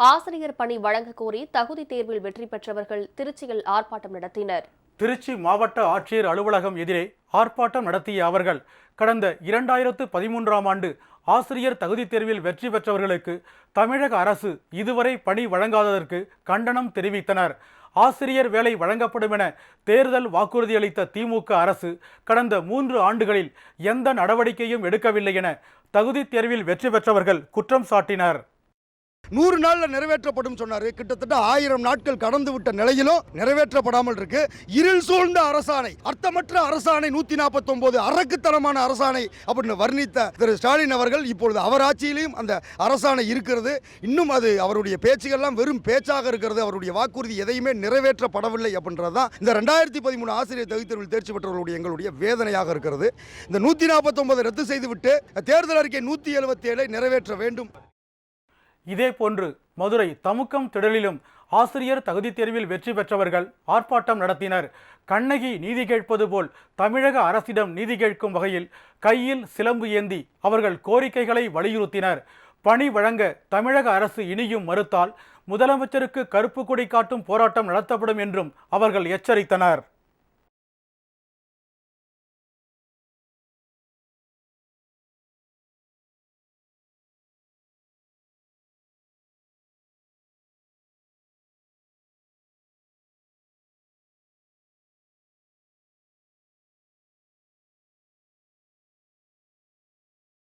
ஆசிரியர் பணி வழங்க கோரி தகுதி தேர்வில் வெற்றி பெற்றவர்கள் திருச்சியில் ஆர்ப்பாட்டம் நடத்தினர். திருச்சி மாவட்ட ஆட்சியர் அலுவலகம் எதிரே ஆர்ப்பாட்டம் நடத்திய அவர்கள் கடந்த இரண்டாயிரத்து பதிமூன்றாம் ஆண்டு ஆசிரியர் தகுதி தேர்வில் வெற்றி பெற்றவர்களுக்கு தமிழக அரசு இதுவரை பணி வழங்காததற்கு கண்டனம் தெரிவித்தனர். ஆசிரியர் வேலை வழங்கப்படும் என தேர்தல் வாக்குறுதியளித்த திமுக அரசு கடந்த மூன்று ஆண்டுகளில் எந்த நடவடிக்கையும் எடுக்கவில்லை என தகுதி தேர்வில் வெற்றி பெற்றவர்கள் குற்றம் சாட்டினர். நூறு நாளில் நிறைவேற்றப்படும் சொன்னார். கிட்டத்தட்ட ஆயிரம் நாட்கள் கடந்து விட்ட நிலையிலும் நிறைவேற்றப்படாமல் இருக்கு. இருள் சூழ்ந்த அரசாணை அர்த்தமற்ற அரசாணை நூத்தி நாற்பத்தி ஒன்பது அரக்குத்தனமான அரசாணை அப்படின்னு வர்ணித்த திரு ஸ்டாலின் அவர்கள் இப்பொழுது அவர் ஆட்சியிலையும் அந்த அரசாணை இருக்கிறது. இன்னும் அது அவருடைய பேச்சுகள்லாம் வெறும் பேச்சாக இருக்கிறது. அவருடைய வாக்குறுதி எதையுமே நிறைவேற்றப்படவில்லை அப்படின்றது தான் இந்த ரெண்டாயிரத்தி பதிமூணு ஆசிரியர் தகுதித்தேர்வில் தேர்ச்சி பெற்றவர்களுடைய எங்களுடைய வேதனையாக இருக்கிறது. இந்த நூத்தி நாற்பத்தி ரத்து செய்துவிட்டு தேர்தல் அறிக்கை நூத்தி எழுபத்தி ஏழை நிறைவேற்ற வேண்டும். இதேபோன்று மதுரை தமுக்கம் திடலிலும் ஆசிரியர் தகுதி தேர்வில் வெற்றி பெற்றவர்கள் ஆர்ப்பாட்டம் நடத்தினர். கண்ணகி நீதி கேட்பது போல் தமிழக அரசிடம் நீதி கேட்கும் வகையில் கையில் சிலம்பு ஏந்தி அவர்கள் கோரிக்கைகளை வலியுறுத்தினர். பணி வழங்க தமிழக அரசு இனியும் மறுத்தால் முதலமைச்சருக்கு கருப்பு கொடி காட்டும் போராட்டம் நடத்தப்படும் என்றும் அவர்கள் எச்சரித்தனர்.